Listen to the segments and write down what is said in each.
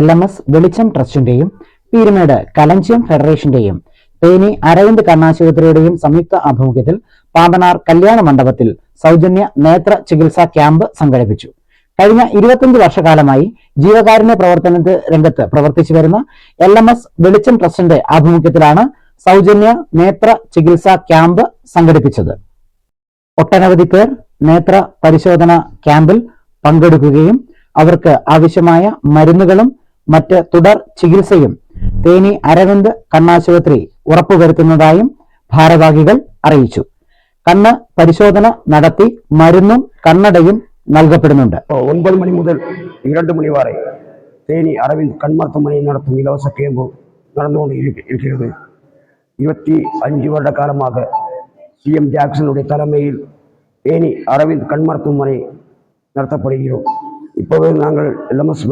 L M S വെളിച്ചം ട്രസ്റ്റിന്റെയും പീരുമേട് കലഞ്ചിയം ഫെഡറേഷന്റെയും തേനി അരവിന്ദ് കണ്ണാശുപത്രിയുടെയും സംയുക്ത ആഭിമുഖ്യത്തിൽ പാമ്പനാർ കല്യാണ മണ്ഡപത്തിൽ സൗജന്യ നേത്ര ചികിത്സാ ക്യാമ്പ് സംഘടിപ്പിച്ചു. കഴിഞ്ഞ ഇരുപത്തിയഞ്ച് വർഷക്കാലമായി ജീവകാരുണ്യ പ്രവർത്തന രംഗത്ത് പ്രവർത്തിച്ചു വരുന്ന എൽ എം എസ് വെളിച്ചം ട്രസ്റ്റിന്റെ ആഭിമുഖ്യത്തിലാണ് സൗജന്യ നേത്ര ചികിത്സാ ക്യാമ്പ് സംഘടിപ്പിച്ചത്. ഒട്ടനവധി പേർ നേത്ര പരിശോധന ക്യാമ്പിൽ പങ്കെടുക്കുകയും അവർക്ക് ആവശ്യമായ മരുന്നുകളും മറ്റ് തുടർ ചികിത്സയും തേനി അരവിന്ദ് കണ്ണാശുപത്രി ഉറപ്പുവരുത്തുന്നതായും ഭാരവാഹികൾ അറിയിച്ചു കണ്ണ് പരിശോധന നടത്തി മരുന്നും കണ്ണടയും നൽകപ്പെടുന്നുണ്ട് ஒன்பது மணி முதல் இரண்டு மணி வரை தேனி அரவிந்த் கண் மருத்துவமனை நடத்தும் இலவச கேம்பு நடந்து கொண்டு இருக்க- இருக்கிறது இருபத்தி அஞ்சு வருட காலமாக சிஎம் ஜாக்சனுடைய தலைமையில் தேனி அரவிந்த் கண் மருத்துவமனை நடத்தப்படுகிறோம் இப்போது நாங்கள் எல்எம்எஸ்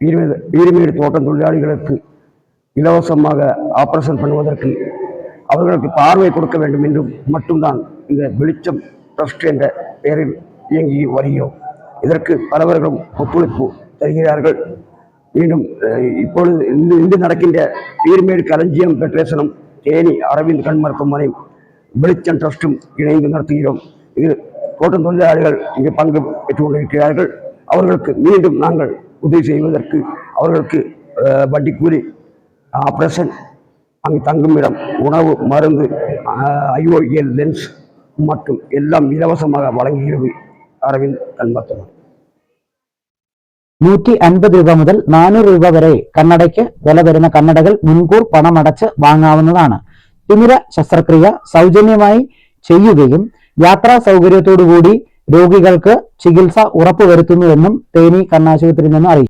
வெளிச்சம் ட்ரஸ்ட்டு தோட்டம் தொழிலாளிகளுக்கு இலவசமாக ஆபரேஷன் பண்ணுவதற்கு அவர்களுக்கு பார்வை கொடுக்க வேண்டும் என்றும் மட்டும்தான் இந்த வெளிச்சம் ட்ரஸ்ட் என்ற பெயரில் இயங்கி வருகிறோம். இதற்கு பலவர்களும் ஒத்துழைப்பு தருகிறார்கள். மீண்டும் இப்பொழுது இந்த இன்று நடக்கின்ற பீர்மேடு களஞ்சியம் பெட்ரேஷனும் தேனி அரவிந்த் கண் மருத்துவமனையும் வெளிச்சம் ட்ரஸ்டும் இணைந்து நடத்துகிறோம். இது தோட்டம் தொழிலாளிகள் இங்கு பங்கு பெற்றுக் கொண்டிருக்கிறார்கள். அவர்களுக்கு மீண்டும் நாங்கள் உதவி செய்வதற்கு அவர்களுக்கு அஹ், வட்டி கூலி ஆப்ரேஷன் அங்கு தங்கும் இடம் உணவு மருந்து ஐஓஎல் லென்ஸ் மற்றும் எல்லாம் இலவசமாக வழங்குகிறது அரவிந்த் கண் மருத்துவமனை നൂറ്റി അൻപത് രൂപ മുതൽ നാനൂറ് രൂപ വരെ കണ്ണടയ്ക്ക് വില വരുന്ന കണ്ണടകൾ മുൻകൂർ പണമടച്ച് വാങ്ങാവുന്നതാണ് തിമിര ശസ്ത്രക്രിയ സൗജന്യമായി ചെയ്യുകയും യാത്രാ സൗകര്യത്തോടുകൂടി രോഗികൾക്ക് ചികിത്സ ഉറപ്പുവരുത്തുന്നുവെന്നും തേനി കണ്ണാശുപത്രിയിൽ നിന്ന് അറിയിച്ചു.